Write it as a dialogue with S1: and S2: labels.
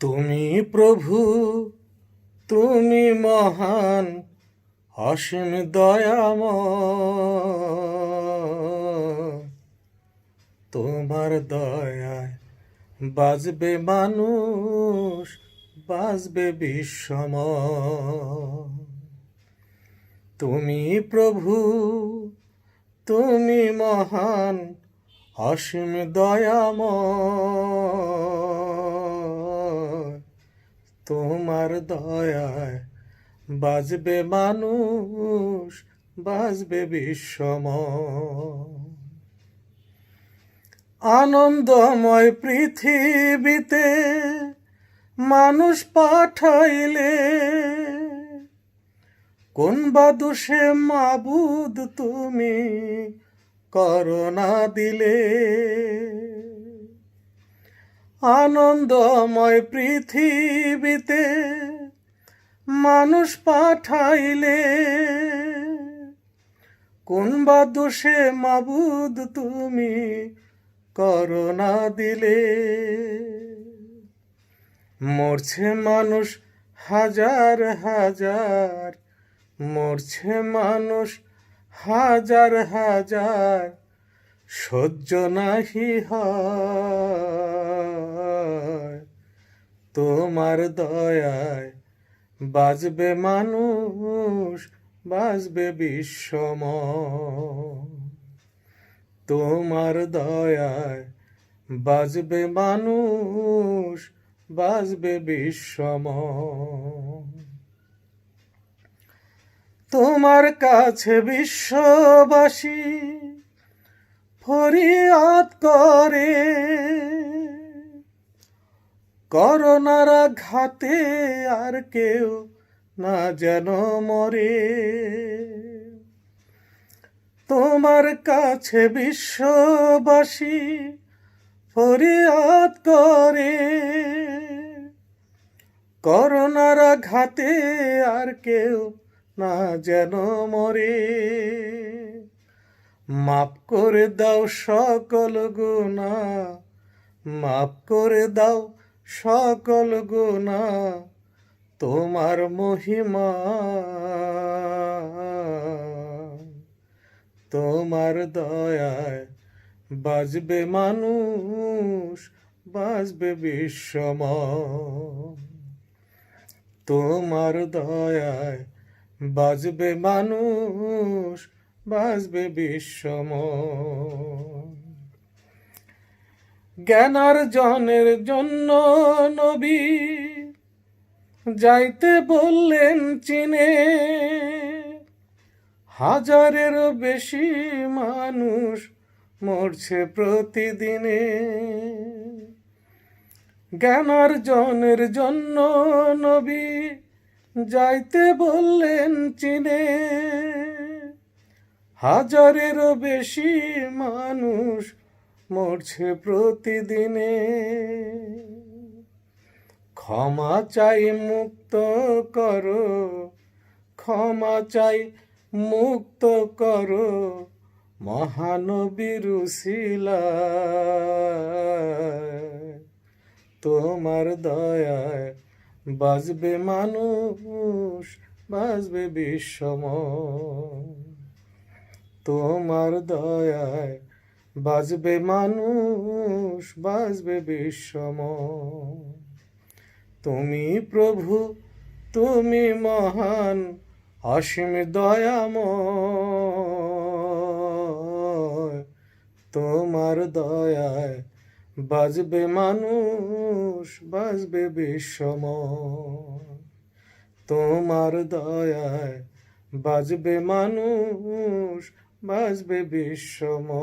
S1: তুমি প্রভু, তুমি মহান, অসীম দয়াম তোমার দয়ায় বাজবে মানুষ, বাজবে বিশ্বময়। তুমি প্রভু, তুমি মহান, অসীম দয়াময়। তোমার দয়ায় বাজবে মানুষ, বাজবে বিশ্বময়। আনন্দময় পৃথিবীতে মানুষ পাঠাইলে কোন বা দোষে মাবুদ তুমি করোনা দিলে? আনন্দময় পৃথিবীতে মানুষ পাঠাইলে। কোন বা দোষে মাবুদ তুমি করোনা দিলে। মরছে মানুষ হাজার হাজার, মরছে মানুষ হাজার হাজার। সহ্য নাহি তোমার দয়ায় বাজবে মানুষ, বাজবে বিশ্বময়। তোমার দয়ায় বাজবে মানুষ, বাজবে বিশ্বময়। তোমার কাছে বিশ্ববাসী ফরিয়াদ করে। করোনার ঘাতে আর কেউ না যেন মরে। তোমার কাছে বিশ্ববাসী ফরিয়াদ করে। করোনার ঘাতে আর কেউ না যেন মরে। মাপ করে দাও সকল গুণা। মাপ করে দাও সকল গুণা। তোমার মহিমা। তোমার দয়ায় বাজবে মানুষ, বাজবে বিশ্বময় তোমার দয়ায় বাজবে মানুষ বাজবে বিশ্বময় জ্ঞানার্জনের জন্য নবী যাইতে বললেন চিনে। হাজারেরও বেশি মানুষ মরছে প্রতিদিনে। জ্ঞানার্জনের জন্য নবী যাইতে বললেন চিনে। হাজারেরও বেশি মানুষ মরছে প্রতিদিনে। ক্ষমা চাই, মুক্ত করো। ক্ষমা চাই, মুক্ত করো। মহানবীর তোমার দয়ায় বাজবে মানুষ, বাজবে বিশ্বময়। তোমার দয়ায় বাজবে মানুষ, বাজবে বিশ্বময় তুমি প্রভু, তুমি মহান, অসীম দয়াময়। তোমার দয়ায় বাজবে মানুষ, বাজবে বিশ্বময় তোমার দয়ায় বাজবে মানুষ বাজবে বিশ্বময়।